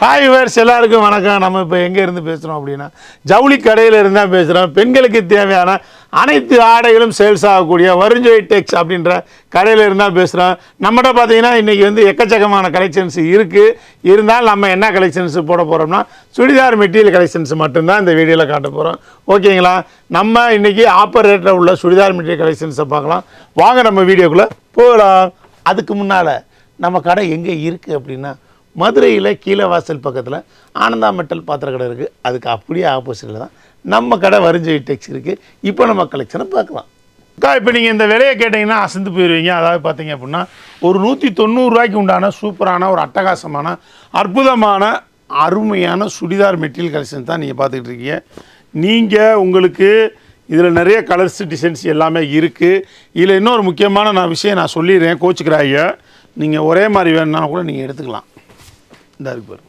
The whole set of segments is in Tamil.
ஹாய் வேர்ஸ் எல்லாருக்கும் வணக்கம். நம்ம இப்போ எங்கே இருந்து பேசுகிறோம் அப்படின்னா ஜவுளி கடையில் இருந்தால் பேசுகிறோம் பெண்களுக்கு தேவையான அனைத்து ஆடைகளும் சேல்ஸ் ஆகக்கூடிய வருஞ்சொய் டெக்ஸ் அப்படின்ற கடையில் இருந்தால் பேசுகிறோம் நம்மகிட்ட பார்த்தீங்கன்னா இன்றைக்கி வந்து எக்கச்சக்கமான கலெக்ஷன்ஸ் இருக்குது இருந்தால் நம்ம என்ன கலெக்ஷன்ஸ் போட போகிறோம்னா சுடிதார் மெட்டீரியல் கலெக்ஷன்ஸ் மட்டும்தான் இந்த வீடியோவில் காட்ட போகிறோம் ஓகேங்களா நம்ம இன்றைக்கி ஆப்பர் ரேட்டில் உள்ள சுடிதார் மெட்டீரியல் கலெக்ஷன்ஸை பார்க்கலாம். வாங்க நம்ம வீடியோக்குள்ளே போகலாம். அதுக்கு முன்னால் நம்ம கடை எங்கே இருக்குது அப்படின்னா மதுரையில் கீழே வாசல் பக்கத்தில் ஆனந்தா மெட்டல் பாத்திர கடை இருக்குது அதுக்கு அப்படியே ஆப்போசிட்டில் தான் நம்ம கடை வரிஞ்சை டெக்ஸ் இருக்குது இப்போ நம்ம கலெக்ஷனை பார்க்கலாம். அக்கா இப்போ நீங்கள் இந்த விலையை கேட்டிங்கன்னா அசந்து போயிடுவீங்க அதாவது பார்த்தீங்க அப்படின்னா ஒரு நூற்றி தொண்ணூறுரூவாய்க்கு உண்டான சூப்பரான ஒரு அட்டகாசமான அற்புதமான அருமையான சுடிதார் மெட்டீரியல் கலெக்ஷன் தான் நீங்கள் பார்த்துக்கிட்டு இருக்கீங்க. நீங்கள் உங்களுக்கு இதில் நிறைய கலர்ஸ் டிசைன்ஸ் எல்லாமே இருக்குது இதில் இன்னொரு முக்கியமான நான் விஷயம் நான் சொல்லிடுறேன் கோச்சுக்கிறாங்க நீங்கள் ஒரே மாதிரி வேணும்னா கூட நீங்கள் எடுத்துக்கலாம். இந்த இருக்கு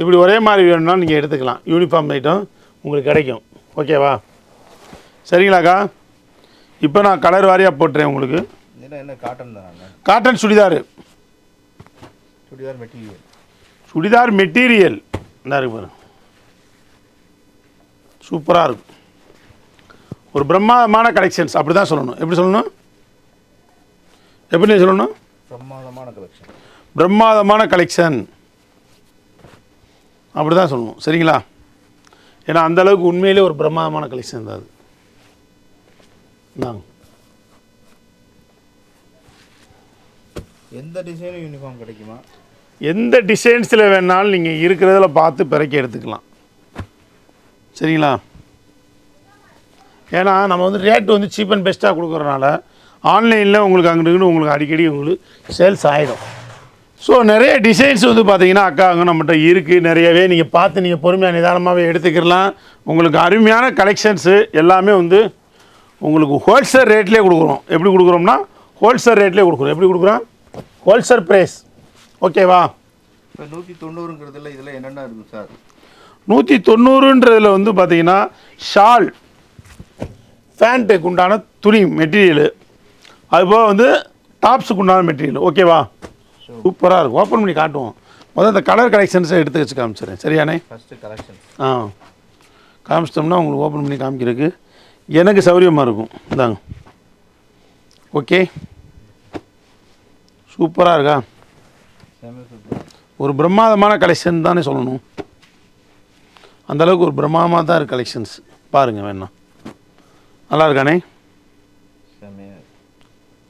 இப்படி ஒரே மாதிரி வேணும்னா நீங்கள் எடுத்துக்கலாம். யூனிஃபார்ம் ஐட்டம் உங்களுக்கு கிடைக்கும். ஓகேவா சரிங்களாக்கா? இப்போ நான் கலர் வாரியாக போட்டுறேன் உங்களுக்கு. என்ன காட்டன் தானே? Cotton churidar. Churidar material churidar material இந்த இருக்கு பாரு. சூப்பராக இருக்கும். ஒரு பிரம்மாண்டமான கலெக்ஷன்ஸ் அப்படி தான் சொல்லணும். எப்படி சொல்லணும்? எப்படி சொல்லணும்? பிரமாதமான கலெக்ஷன் பிரம்மாதமான கலெக்ஷன் அப்படி தான் சொல்லணும். சரிங்களா? ஏன்னா அந்த அளவுக்கு உண்மையிலே ஒரு பிரம்மாதமான கலெக்ஷன் தான் அது. இந்தாங்க. எந்த டிசைனும் யூனிஃபார்ம் கிடைக்குமா? எந்த டிசைன்ஸில் வேணாலும் நீங்கள் இருக்கிறதுல பார்த்து பிறக்கி எடுத்துக்கலாம். சரிங்களா? ஏன்னா நம்ம வந்து ரேட் வந்து சீப் அண்ட் பெஸ்ட்டாக கொடுக்குறனால ஆன்லைனில் உங்களுக்கு அங்கிட்டு உங்களுக்கு அடிக்கடி உங்களுக்கு சேல்ஸ் ஆகிடும் ஸோ நிறைய டிசைன்ஸ் வந்து பார்த்தீங்கன்னா அக்கா அங்கே நம்மகிட்ட இருக்குது நிறையவே நீங்கள் பார்த்து நீங்கள் பொறுமையாக நிதானமாகவே எடுத்துக்கிடலாம். உங்களுக்கு அருமையான கலெக்ஷன்ஸு எல்லாமே வந்து உங்களுக்கு ஹோல்சேல் ரேட்லேயே கொடுக்குறோம். எப்படி கொடுக்குறோம்னா ஹோல்சேல் ரேட்லேயே கொடுக்குறோம். எப்படி கொடுக்குறோம்? ஹோல்சேல் ப்ரைஸ் ஓகேவா இப்போ நூற்றி தொண்ணூறுங்கிறதுல இதில் என்னென்ன இருக்குது சார்? நூற்றி தொண்ணூறுன்றதில் வந்து பார்த்தீங்கன்னா ஷால் ஃபேண்ட்டுக்கு உண்டான துணி மெட்டீரியலு அதுபோக வந்து டாப்ஸுக்கு உண்டான மெட்டீரியல் ஓகேவா சூப்பராக இருக்கும். ஓப்பன் பண்ணி காட்டுவோம். முதல்ல இந்த கலர் கலெக்ஷன்ஸை எடுத்து வச்சு காமிச்சிடுறேன். சரியானே ஃபஸ்ட்டு கலெக்ஷன் ஆ. காமிச்சிட்டோம்னா உங்களுக்கு ஓப்பன் பண்ணி காமிக்கிறதுக்கு எனக்கு சௌரியமாக இருக்கும். இந்தாங்க. ஓகே சூப்பராக இருக்கா? ஒரு பிரம்மாதமான கலெக்ஷன் தானே சொல்லணும். அந்த அளவுக்கு ஒரு பிரம்மாதமாக தான் இருக்குது கலெக்ஷன்ஸ் பாருங்கள் வேணா நல்லா இருக்கானே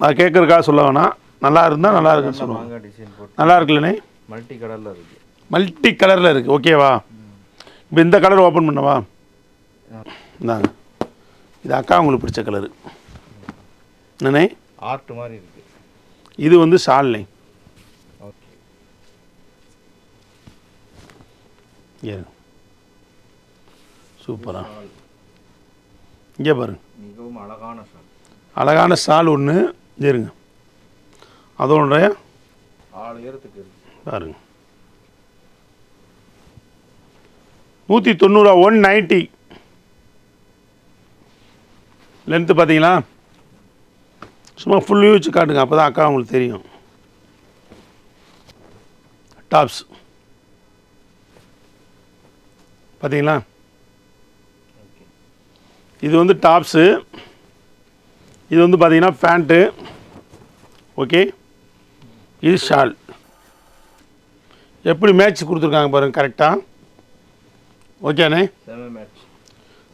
நான் கேட்குறக்காக சொல்ல வேணாம். நல்லா இருந்தால் நல்லா இருக்குன்னு சொல்லுவாங்க நல்லா இருக்குல்லண்ணே மல்டி கலரில் இருக்குது மல்டி கலரில் இருக்குது ஓகேவா இப்போ இந்த கலர் ஓப்பன் பண்ணவா? இந்தாங்க இது அக்கா உங்களுக்கு பிடிச்ச கலரு என்னண்ணே? ஆர்ட் மாதிரி இருக்குது இது வந்து ஷால்னே ஓகே ஏறுங்க சூப்பரா. இங்கே பாருங்க. மிகவும் அழகான ஷால் அழகான ஷால் ஒன்று இருங்க. அதோட ஆறு ஏறத்துக்கு இருக்குது பாருங்க. நூற்றி தொண்ணூறுவா ஒன் நைன்ட்டி லென்த்து பார்த்தீங்களா? சும்மா ஃபுல் வச்சு காட்டுங்க. அப்போ தான் அக்கா உங்களுக்கு தெரியும். டாப்ஸ் பார்த்தீங்களா? இது வந்து டாப்ஸு இது வந்து பார்த்தீங்கன்னா பேண்ட்டு. ஓகே? இது ஷால். எப்படி மேட்ச் கொடுத்துருக்காங்க பாருங்க கரெக்டாக ஓகேண்ணே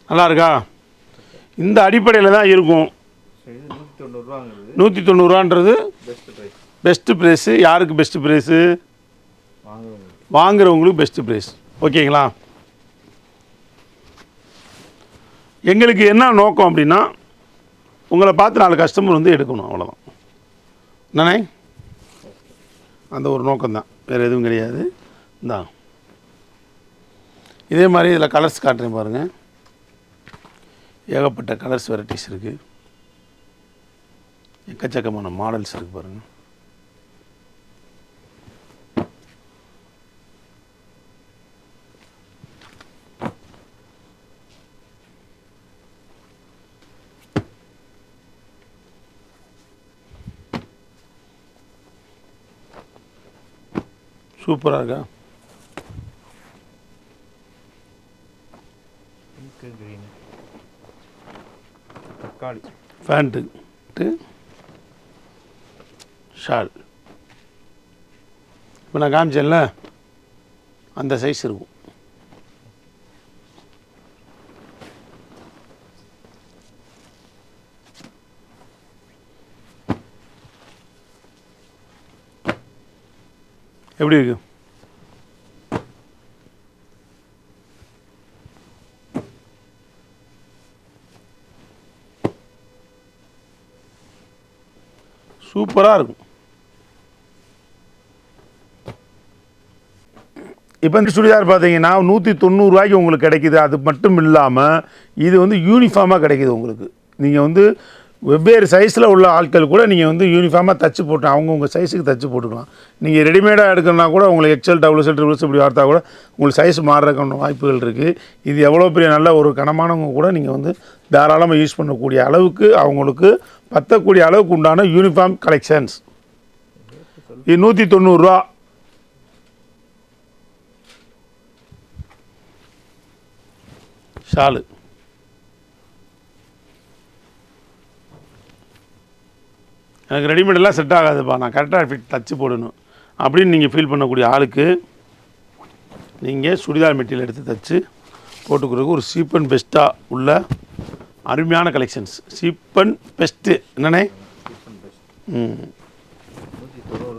நல்லா இருக்கா? இந்த அடிப்படையில் தான் இருக்கும். நூற்றி தொண்ணூறுவான்றது பெஸ்ட்டு ப்ரைஸு யாருக்கு பெஸ்ட்டு ப்ரைஸு வாங்குறவங்க வாங்குறவங்களுக்கு பெஸ்ட்டு ப்ரைஸ் ஓகேங்களா எங்களுக்கு என்ன நோக்கம் அப்படின்னா உங்களை பார்த்து நாலு கஸ்டமர் வந்து எடுக்கணும் அவ்வளோதான் என்னண்ணே? அந்த ஒரு நோக்கம்தான். வேறு எதுவும் கிடையாது. இந்தா. இதே மாதிரி இதில் கலர்ஸ் காட்டுறேன் பாருங்கள் ஏகப்பட்ட கலர்ஸ் வெரைட்டிஸ் இருக்குது எக்கச்சக்கமான மாடல்ஸ் இருக்குது பாருங்கள் சூப்பராக இருக்கா? தக்காளி. பேண்ட்டு ஷால் இப்போ நான் காமிச்சேன்ல அந்த சைஸ் இருக்கும். எப்படி இருக்கு? சூப்பராக இருக்கும். இப்போ இந்த சுடிதார் பார்த்தீங்கன்னா நூற்றி தொண்ணூறுரூவாய்க்கு உங்களுக்கு கிடைக்குது. அது மட்டும் இல்லாமல் இது வந்து யூனிஃபார்மாக கிடைக்குது உங்களுக்கு. நீங்கள் வந்து வெவ்வேறு சைஸில் உள்ள ஆட்கள் கூட நீங்கள் வந்து யூனிஃபார்மாக தச்சு போட்டு அவங்கவுங்க சைஸுக்கு தச்சு போட்டுக்கலாம். நீங்கள் ரெடிமேடாக எடுக்கணும்னா கூட உங்களுக்கு எக்ஸல் டபுள் எக்ஸல் ட்ரிபிள்ஸ் இப்படி வார்த்தா கூட உங்களுக்கு சைஸ் மாறுறதுக்கான வாய்ப்புகள் இருக்குது இது எவ்வளோ பெரிய நல்ல ஒரு கனமானவங்க கூட நீங்கள் வந்து தாராளமாக யூஸ் பண்ணக்கூடிய அளவுக்கு அவங்களுக்கு பத்தக்கூடிய அளவுக்கு உண்டான யூனிஃபார்ம் கலெக்ஷன்ஸ் இது நூற்றி தொண்ணூறுரூவா ஷாலு. எனக்கு ரெடிமேடெல்லாம் செட் ஆகாதுப்பா. நான் கரெக்டாக ஃபிட் தச்சு போடணும். அப்படின்னு நீங்கள் ஃபீல் பண்ணக்கூடிய ஆளுக்கு நீங்கள் சுடிதார் மெட்டீரியல் எடுத்து தச்சு போட்டுக்கிறதுக்கு ஒரு சீப் அண்ட் பெஸ்ட்டாக உள்ள அருமையான கலெக்ஷன்ஸ் சீப் அண்ட் பெஸ்ட்டு என்னண்ணே? ம்.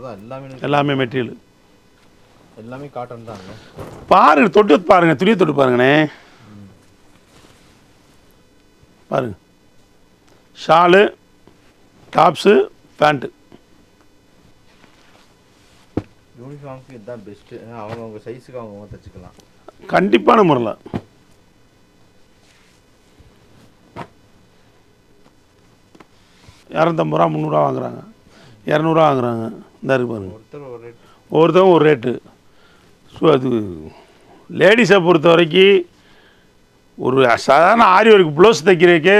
தான் எல்லாமே எல்லாமே மெட்டீரியல் எல்லாமே காட்டன் தாங்க பாருங்க தொட்டு பாருங்க துணியை தொட்டு பாருங்கண்ணே. பாருங்க. ஷாலு டாப்ஸு பேண்ட்டு யூனிஃபார்முக்கு இதுதான் பெஸ்ட்டு அவங்கவுங்க சைஸுக்கு அவங்கவுங்க தச்சுக்கலாம் கண்டிப்பான முறையில். இரநூத்தம்பது ரூபா முந்நூறுரூவா வாங்குறாங்க. இரநூறுவா வாங்குறாங்க. இந்த இருக்கு பாருங்க. ஒருத்தர் ஒரு ரேட் ஒவ்வொருத்தவங்க ஒரு ரேட்டு ஸோ அது லேடிஸை பொறுத்த வரைக்கும் ஒரு சாதாரண ஆரி ஒர்க் ப்ளவுஸ் தைக்கிறதுக்கே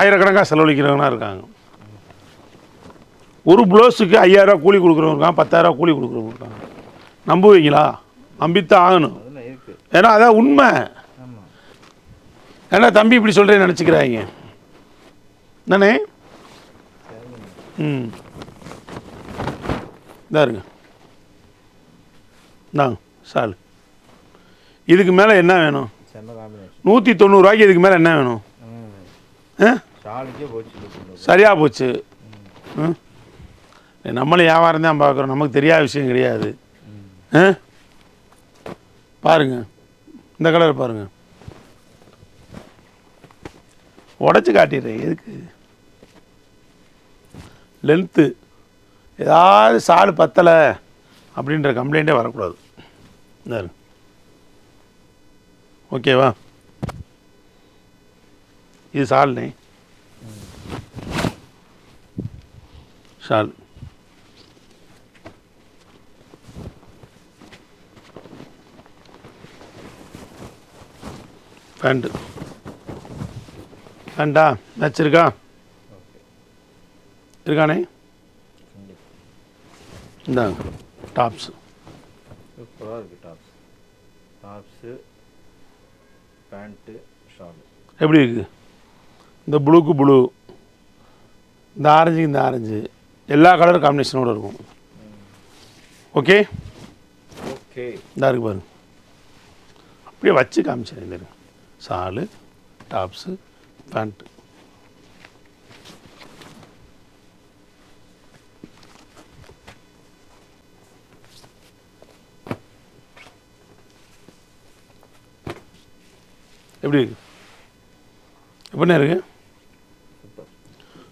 ஆயிரக்கணக்காக செலவழிக்கிறவங்களாம் இருக்காங்க. ஒரு ப்ளவுஸுக்கு ஐயாயிரரூவா கூலி கொடுக்குறவங்க இருக்காங்க பத்தாயிரரூவா கூலி கொடுக்குறவங்க இருக்காங்க. நம்புவீங்களா? நம்பித்தான் ஆகணும். ஏன்னா அதான் உண்மை. ஏன்னா தம்பி இப்படி சொல்கிறேன்னு நினச்சிக்கிறாங்க. என்னண்ணே? ம். இதா இருங்க. இந்தாங்க சால். இதுக்கு மேலே என்ன வேணும்? நூற்றி தொண்ணூறுரூவாய்க்கு இதுக்கு மேலே என்ன வேணும்? சரியாக போச்சு ம். நம்மளும் வியாபாரம் தான் பார்க்குறோம். நமக்கு தெரியாத விஷயம் கிடையாது. ஆ? பாருங்க. இந்த கலர் பாருங்க. உடச்சி காட்டிடுறேன் எதுக்கு? லென்த்து ஏதாவது சாடு பத்தலை அப்படின்ற கம்ப்ளைண்ட்டே வரக்கூடாது. ஓகேவா இது சால்னே. ஷால் பேண்ட்டு பேண்டா மேட்ச் இருக்கா இருக்கானே? இந்தாங்க டாப்ஸ். சூப்பராக இருக்குது டாப்ஸ். Tops pant shawl. எப்படி இருக்குது இந்த ப்ளூக்கு ப்ளூ இந்த ஆரஞ்சுக்கு இந்த ஆரஞ்சு எல்லா கலர் காம்பினேஷனோடு இருக்கும். ஓகே? ஓகே. இந்தா இருக்கு பாருங்க. அப்படியே வச்சு காமிச்சேன் இந்த சாலு டாப்ஸு பேண்ட்டு. எப்படி இருக்கு? எப்படிண்ணே இருக்கு?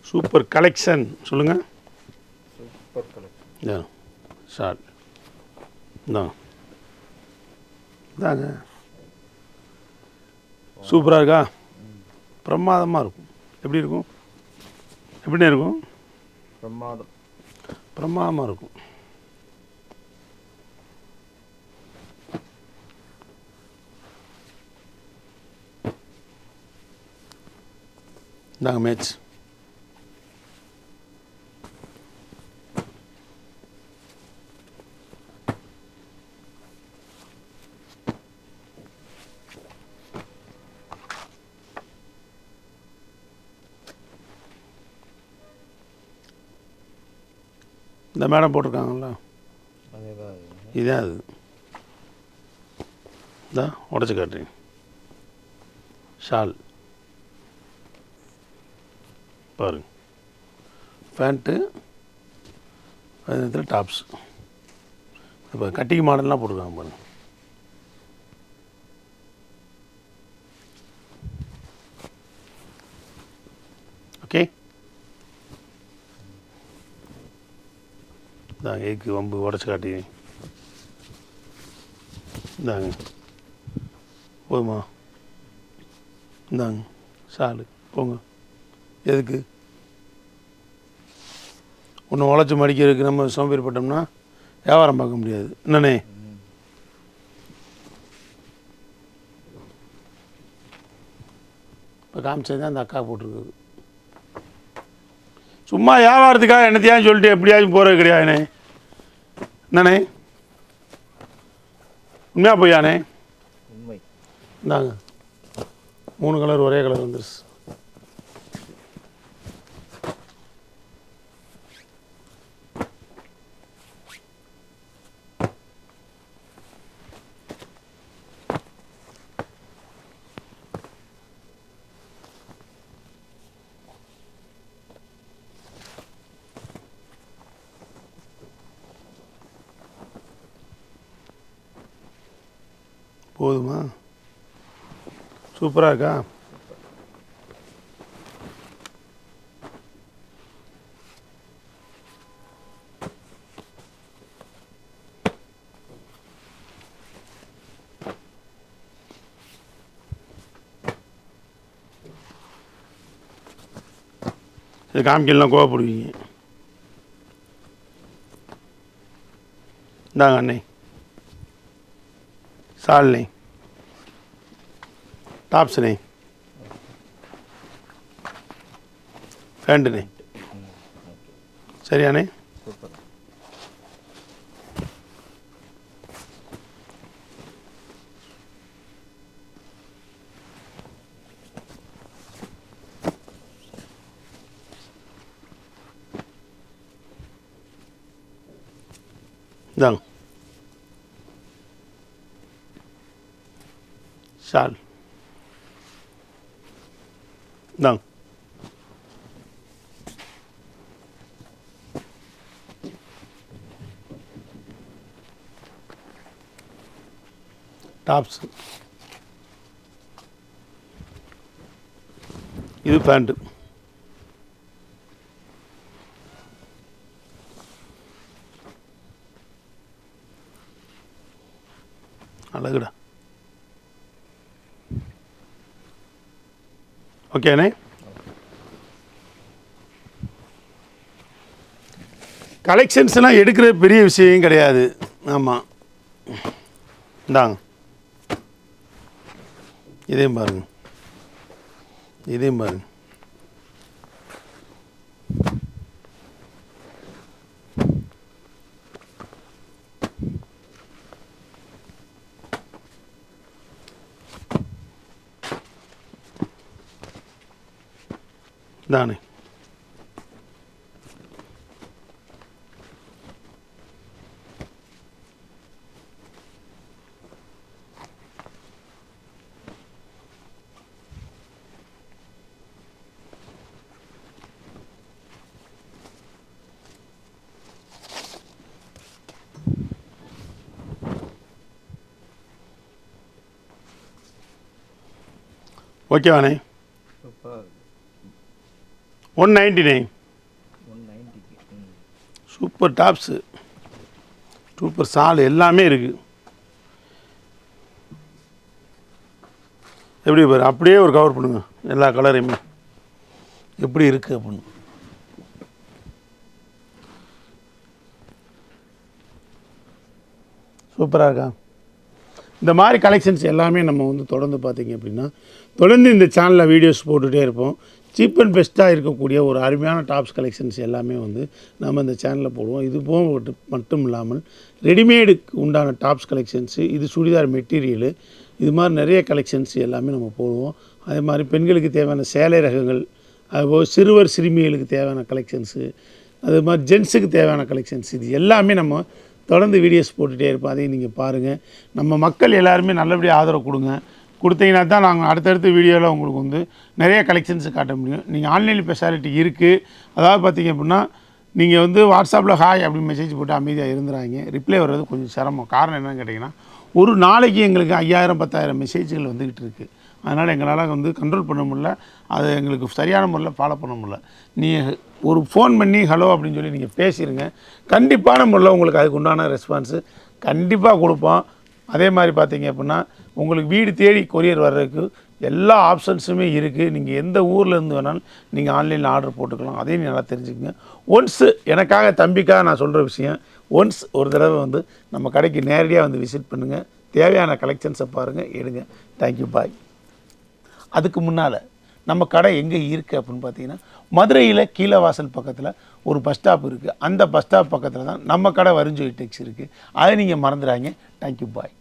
Super collection. சொல்லுங்கள் சூப்பர் கலெக்ஷன். ஷார்ட் இந்தா இதாங்க சூப்பராக இருக்கா? பிரமாதமாக இருக்கும். எப்படி இருக்கும்? எப்படிண்ணே இருக்கும்? பிரமாதம். பிரமாதமாக இருக்கும். இந்தாங்க மேட்ச். இந்த மேடம் போட்டிருக்காங்கல்ல? இதே இதான் அது இந்தா உடச்சி காட்டுறேன் ஷால். பாருங்க. பேண்ட்டு அது டாப்ஸ். இப்போ கட்டிங் மாடல்லாம் போட்டிருக்காங்க பாருங்கள் ஓகே இந்தாங்க ஏக்கு வம்பு உடச்சி காட்டி இந்தாங்க. போதுமா? இந்தாங்க சாலு போங்க. எதுக்கு? ஒன்று உழைச்சி மடிக்கிறதுக்கு நம்ம சோம்பேறிப்பட்டோம்னா வியாபாரம் பார்க்க முடியாது. என்னண்ணே? இப்போ காமிச்சது தான் அந்த அக்கா போட்டிருக்குது. சும்மா வியாபாரத்துக்காக என்னத்தையாவது சொல்லிட்டு எப்படியாச்சும் போகிறது கிடையாதுண்ணே. என்னண்ணே உண்மையாக பொய்யாண்ணே உண்மை. இந்தாங்க. மூணு கலர் ஒரே கலர் வந்துருச்சு போதுமா சூப்பராக இருக்கா? இது காமிக்கலாம் கோவப்படுவீங்க. இந்தாங்க அண்ணே. சால்னே டாப்ஸ்ண்ணே பேண்ட்டுண்ணே சரியாண்ணே சூப்பர் இந்தாங்க ஷால் Não. டாப்ஸ் இது பேண்ட்டு அழகுடா. ஓகேண்ணே கலெக்ஷன்ஸ்லாம் எடுக்கிற பெரிய விஷயம் கிடையாது. ஆமாம் இந்தாங்க. இதையும் பாருங்க. இதையும் பாருங்கள் தானே ஓகேவாண்ணே சூப்பராக இருக்கு one ninety nine super tops super shawl எல்லாமே இருக்குது எப்படி பாரு அப்படியே ஒரு கவர் பண்ணுங்க. எல்லா கலரையுமே எப்படி இருக்குது அப்படின்னு. சூப்பராக இருக்கா? இந்த மாதிரி கலெக்ஷன்ஸ் எல்லாமே நம்ம வந்து தொடர்ந்து பார்த்தீங்க அப்படின்னா தொடர்ந்து இந்த சேனலில் வீடியோஸ் போட்டுகிட்டே இருப்போம். சீப் அண்ட் பெஸ்ட்டாக இருக்கக்கூடிய ஒரு அருமையான டாப்ஸ் கலெக்ஷன்ஸ் எல்லாமே வந்து நம்ம இந்த சேனலில் போடுவோம். இது போக மட்டும் மட்டும் இல்லாமல் ரெடிமேடுக்கு உண்டான டாப்ஸ் கலெக்ஷன்ஸு இது சுடிதார் மெட்டீரியலு இது மாதிரி நிறைய கலெக்ஷன்ஸ் எல்லாமே நம்ம போடுவோம். அதே மாதிரி பெண்களுக்கு தேவையான சேலை ரகங்கள் அதுபோக சிறுவர் சிறுமிகளுக்கு தேவையான கலெக்ஷன்ஸு அது மாதிரி ஜென்ஸுக்கு தேவையான கலெக்ஷன்ஸ் இது எல்லாமே நம்ம தொடர்ந்து வீடியோஸ் போட்டுகிட்டே இருப்போம். அதையும் நீங்கள் பாருங்கள் நம்ம மக்கள் எல்லாருமே நல்லபடியாக ஆதரவு கொடுங்க. கொடுத்தீங்கன்னா தான் நாங்கள் அடுத்தடுத்த வீடியோவில் உங்களுக்கு வந்து நிறைய கலெக்ஷன்ஸ் காட்ட முடியும். நீங்கள் ஆன்லைன் ஸ்பெஷாலிட்டி இருக்குது அதாவது பார்த்தீங்க அப்படின்னா நீங்கள் வந்து வாட்ஸ்அப்பில் ஹாய் அப்படின்னு மெசேஜ் போட்டு அமைதியாக இருந்துறாங்க ரிப்ளை வர்றது கொஞ்சம் சிரமம். காரணம் என்னன்னு கேட்டிங்கன்னா ஒரு நாளைக்கு எங்களுக்கு ஐயாயிரம் பத்தாயிரம் மெசேஜ்கள் வந்துக்கிட்டு இருக்குது அதனால் எங்களால் வந்து கண்ட்ரோல் பண்ண முடியல. அதை எங்களுக்கு சரியான முறையில் ஃபாலோ பண்ண முடியல. நீங்கள் ஒரு ஃபோன் பண்ணி ஹலோ அப்படின்னு சொல்லி நீங்கள் பேசிடுங்க கண்டிப்பான முறையில் உங்களுக்கு அதுக்கு உண்டான ரெஸ்பான்ஸு கண்டிப்பாக கொடுப்போம். அதே மாதிரி பார்த்தீங்க அப்படின்னா உங்களுக்கு வீடு தேடி கொரியர் வர்றதுக்கு எல்லா ஆப்ஷன்ஸுமே இருக்குது நீங்கள் எந்த ஊரில் இருந்து வேணாலும் நீங்கள் ஆன்லைனில் ஆர்டர் போட்டுக்கலாம். அதையும் நல்லா தெரிஞ்சுக்கங்க. ஒன்ஸு எனக்காக தம்பிக்காக நான் சொல்கிற விஷயம் ஒன்ஸ் ஒரு தடவை வந்து நம்ம கடைக்கு நேரடியாக வந்து விசிட் பண்ணுங்கள் தேவையான கலெக்ஷன்ஸை பாருங்கள் எடுங்க. தேங்க்யூ பாய் அதுக்கு முன்னால் நம்ம கடை எங்கே இருக்குது அப்படின்னு பார்த்தீங்கன்னா மதுரையில் கீழவாசல் பக்கத்தில் ஒரு பஸ் ஸ்டாப் இருக்குது அந்த பஸ் ஸ்டாப் பக்கத்தில் தான் நம்ம கடை வரிஞ்சோய் டெக்ஸ் இருக்குது அதை நீங்கள் மறந்துடாங்க தேங்க்யூ பாய்